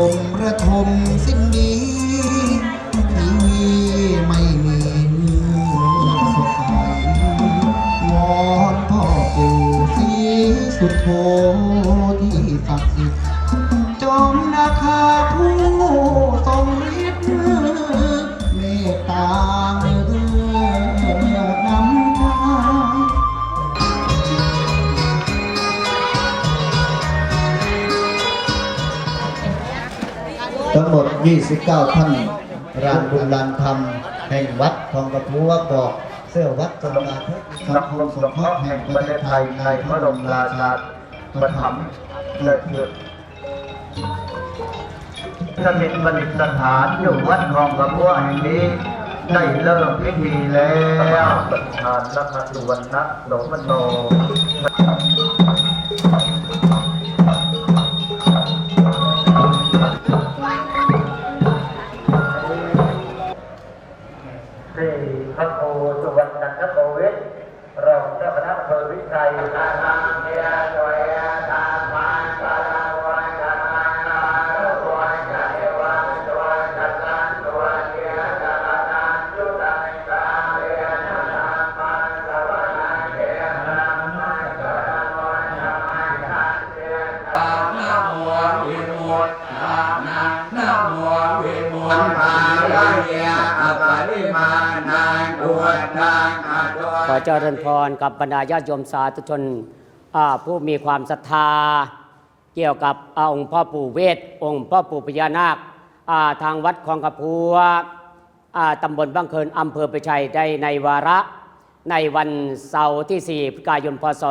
ผมระทมสิ้นดีทีวีไม่มีสดใสวอนพ่อปู่สีสุดโทที่ศักดิ์สิทธิ์จงนาคา ทั้งหมด 29 ท่านรานบุญรานธรรม แห่งวัดทองกระพัวบอกเสื้อวัดจงมาเถิดนักลงสงเคราะห์แห่งประเทศไทยในพระบรมราชาปถัมภ์ได้เกิดสถิตประดิษฐานอยู่วัดคลองกระพัวแห่งนี้ได้เริ่มพิธีแล้วประธานนักสุวรรณโสมโน ร ขอเจริญพรกับบรรดาญาติโยมสาธุชนผู้มีความศรัทธา เกี่ยวกับอองค์พ่อปู่เวท องค์พ่อปู่พญานาคทางวัดคลองกระพัวตำบลบางเคินอำเภอไปชัยได้ในวาระในวันเสาร์ที่ 4พฤศจิกายนพศ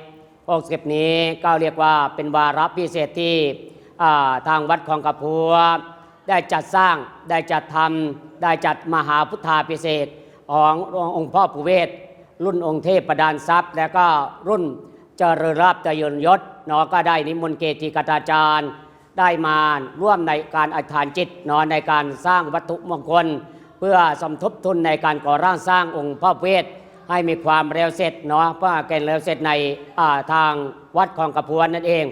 2560 นี้ก็เรียกว่าเป็นวาระพิเศษที่ทางวัดคลองกระพัวได้จัดสร้างได้จัดทำได้จัดมหาพุทธาพิเศษ ององค์พ่อปู่เวทรุ่นองค์เทพประดานทรัพย์ และก็รุ่นเจริญราบเจริญยศเนาะก็ได้นิมนต์เกจิกาจารย์ ได้มาร่วมในการอธิษฐานจิตเนาะในการสร้างวัตถุมงคล เพื่อสมทบทุนในการก่อร่างสร้างองค์พ่อเวทให้มีความเร็วเสร็จเนาะเพื่อแก่เร็วเสร็จในาทางวัดคลองกระพวนนั่นเอง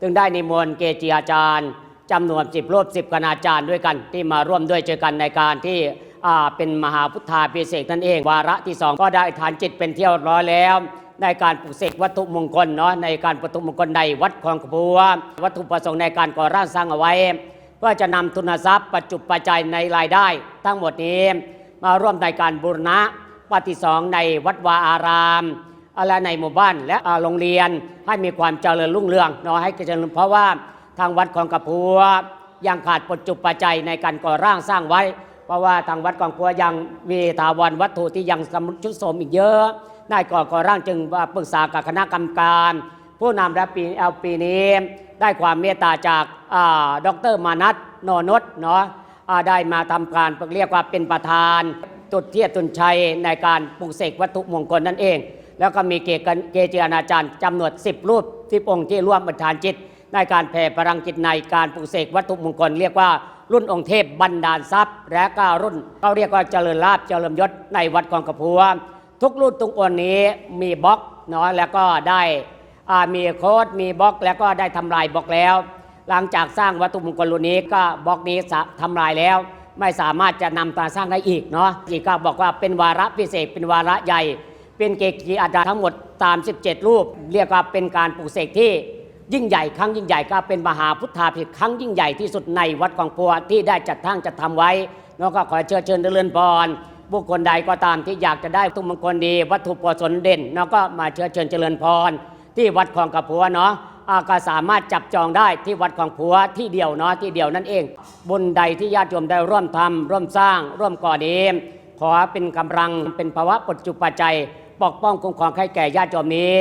จึงได้นิมนต์เกจิอาจารย์จำนวนสิบรูปสิบคณาจารย์ด้วยกันที่มาร่วมด้วยเจอกันในการที่ เป็นมหาพุทธาพิเศษกนั่นเอง วาระที่สองก็ได้ฐานจิตเป็นเที่ยวร้อยแล้ว ในการปลุกเสกวัตถุมงคลเนาะในการวัตถุมงคลในวัดคลองขบัว วัตถุประสงค์ในการก่อร่างสร้างเอาไว้ เพื่อจะนำทุนทรัพย์ปัจจุปัจจัยในรายได้ ทั้งหมดนี้มาร่วมในการบูรณะปฏิสองในวัดวาอารามอะไรในหมู่บ้านและโรงเรียนให้มีความเจริญรุ่งเรืองเนาะให้เจริญเพราะว่าทางวัดของกระพัวยังขาดปัจจุปัจจัยในการก่อร่างสร้างไว้ เพราะว่าทางวัดของพัวยังมีถาวรวัตถุที่ยังสมชุดสมอีกเยอะได้ก่อก่อร่างจึงว่าปรึกษากับคณะกรรมการ ผู้นำและปีเอาปีนี้ ได้ความเมตตาจากอ่าดรมานัทนนทเนาะได้มาทำการเรียกว่าเป็นประธานจุดเทียบตุนชัยในการปลุกเสกวัตถุมงคลนั่นเอง แล้วก็มีเกจิเกจิอาจารย์จำนวน10 รูปที่องค์ที่ร่วมประธานจิต ในการแผ่พลังจิตในการปลุกเสกวัตถุมงคลเรียกว่า รุ่นองค์เทพบรรดาลทรัพย์ และก็รุ่นเขาเรียกว่าเจริญลาภเจริญยศในวัดกองกระพัวทุกรุ่นทุกองค์นี้มีบล็อกเนาะแล้วก็ได้มีโค้ดมีบล็อกแล้วก็ได้ทำลายบล็อกแล้ว หลังจากสร้างวัตถุมงคลรุ่นนี้ก็บล็อกนี้สะทำลายแล้ว ไม่สามารถจะนำมาสร้างได้อีกเนาะอีกก็บอกว่าเป็นวาระพิเศษเป็นวาระใหญ่ เป็นเกจิอาจารย์ทั้งหมดตาม 17 รูป เรียกว่าเป็นการปลูกเสกที่ ยิ่งใหญ่ครั้งยิ่งใหญ่ก็เป็นมหาพุทธาภิษครั้งยิ่งใหญ่ที่สุดในวัดกองพัวที่ได้จัดทั้งจัดทำไว้แล้วก็ขอเชิญเชิญเจริญพรบุคคลใดก็ตามที่อยากจะได้วัตถุมงคลดี วัตถุประสงค์เด่นแล้วก็มาเชิญเชิญเจริญพร ที่วัดคลองกระพัวเนาะอาก็สามารถจับจองได้ที่วัดของผัวที่เดียวเนาะที่เดียวนั่นเอง บุญใดที่ญาติโยมได้ร่วมทำร่วมสร้าง ร่วมก่อนี้ขอเป็นกำลังเป็นภาวะปัจจุปัจจัยปกป้องคุ้มครองให้แก่ญาติโยมนี้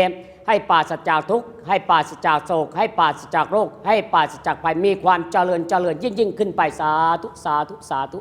ให้ปราศจากทุกข์ให้ปราศจากโศก ให้ปราศจากโรค ให้ปราศจากภัยมีความเจริญเจริญยิ่งยิ่งขึ้นไปสาธุสาธุสาธุ